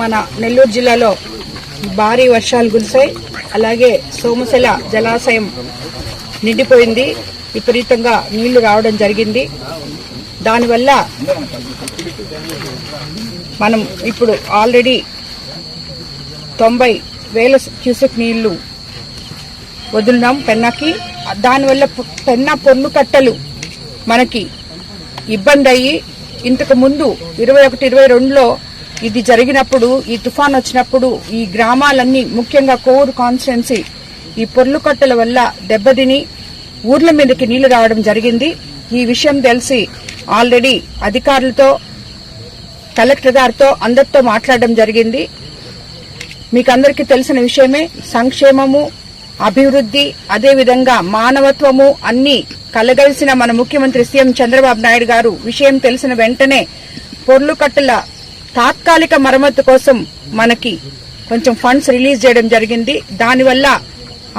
మన నెల్లూరు జిల్లాలో భారీ వర్షాలు కురిశాయి. అలాగే సోమశల జలాశయం నిండిపోయింది. విపరీతంగా నీళ్ళు రావడం జరిగింది. దానివల్ల మనం ఇప్పుడు ఆల్రెడీ తొంభై వేల క్యూసెక్ నీళ్ళు వదిలినాం పెన్నాకి. దానివల్ల పెన్నా పొన్ను కట్టలు మనకి ఇబ్బంది అయ్యి ఇంతకు ముందు ఇరవై ఒకటి ఇరవై రెండులో ఇది జరిగినప్పుడు ఈ తుఫాన్ వచ్చినప్పుడు ఈ గ్రామాలన్నీ ముఖ్యంగా కోవూరు కాన్స్టిట్యున్సీ ఈ పొర్లుకట్టల వల్ల దెబ్బతిని ఊర్ల మీదకి నీళ్ళు రావడం జరిగింది. ఈ విషయం తెలిసి ఆల్రెడీ అధికారులతో కలెక్టర్ గారితో అందరితో మాట్లాడడం జరిగింది. మీకు అందరికీ తెలిసిన విషయమే సంక్షేమము అభివృద్ధి అదేవిధంగా మానవత్వము అన్ని కలగలిసిన మన ముఖ్యమంత్రి సీఎం చంద్రబాబు నాయుడు గారు విషయం తెలిసిన వెంటనే పొర్లుకట్టల తాత్కాలిక మరమ్మతు కోసం మనకి కొంచెం ఫండ్స్ రిలీజ్ చేయడం జరిగింది. దానివల్ల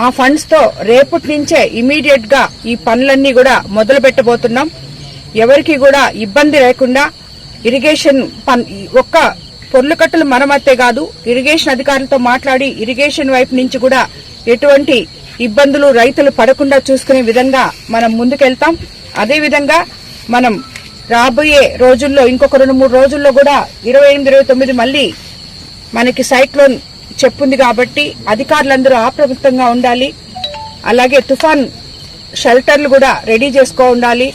ఆ ఫండ్స్తో రేపటి నుంచే ఇమీడియట్గా ఈ పనులన్నీ కూడా మొదలు పెట్టబోతున్నాం. ఎవరికి కూడా ఇబ్బంది లేకుండా ఇరిగేషన్ ఒక్క పొర్లు కట్టలు మరమత్తే కాదు ఇరిగేషన్ అధికారులతో మాట్లాడి ఇరిగేషన్ వైపు నుంచి కూడా ఎటువంటి ఇబ్బందులు రైతులు పడకుండా చూసుకునే విధంగా మనం ముందుకెళ్తాం. అదేవిధంగా మనం రాబోయే రోజుల్లో ఇంకొక రెండు మూడు రోజుల్లో కూడా ఇరవై ఎనిమిది ఇరవై తొమ్మిది మళ్ళీ మనకి సైక్లోన్ చెప్పుంది కాబట్టి అధికారులందరూ అప్రమత్తంగా ఉండాలి. అలాగే తుఫాన్ షెల్టర్లు కూడా రెడీ చేసుకో ఉండాలి.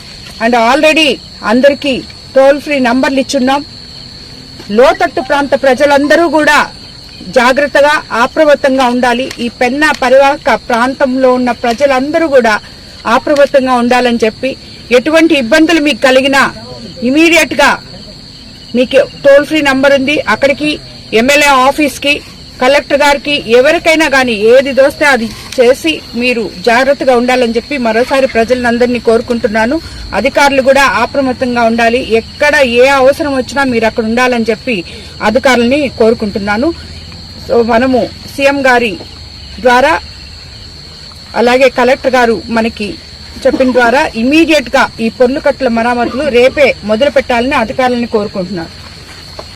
అండ్ ఆల్రెడీ అందరికీ టోల్ ఫ్రీ నంబర్లు ఇచ్చున్నాం. లోతట్టు ప్రాంత ప్రజలందరూ కూడా జాగ్రత్తగా అప్రమత్తంగా ఉండాలి. ఈ పెన్నా పరివాహక ప్రాంతంలో ఉన్న ప్రజలందరూ కూడా అప్రమత్తంగా ఉండాలని చెప్పి ఎటువంటి ఇబ్బందులు మీకు కలిగినా ఇమీడియట్గా మీకు టోల్ ఫ్రీ నంబర్ ఉంది. అక్కడికి ఎమ్మెల్యే ఆఫీస్కి కలెక్టర్ గారికి ఎవరికైనా కానీ ఏది దోస్తే అది చేసి మీరు జాగ్రత్తగా ఉండాలని చెప్పి మరోసారి ప్రజలందరినీ కోరుకుంటున్నాను. అధికారులు కూడా అప్రమత్తంగా ఉండాలి. ఎక్కడ ఏ అవసరం వచ్చినా మీరు అక్కడ ఉండాలని చెప్పి అధికారులని కోరుకుంటున్నాను. సో మనము సీఎం గారి ద్వారా అలాగే కలెక్టర్ గారు మనకి చెప్పిన ద్వారా ఇమీడియట్గా ఈ పొర్లు కట్టల మరామతులు రేపే మొదలు పెట్టాలని అధికారులను కోరుకుంటున్నారు.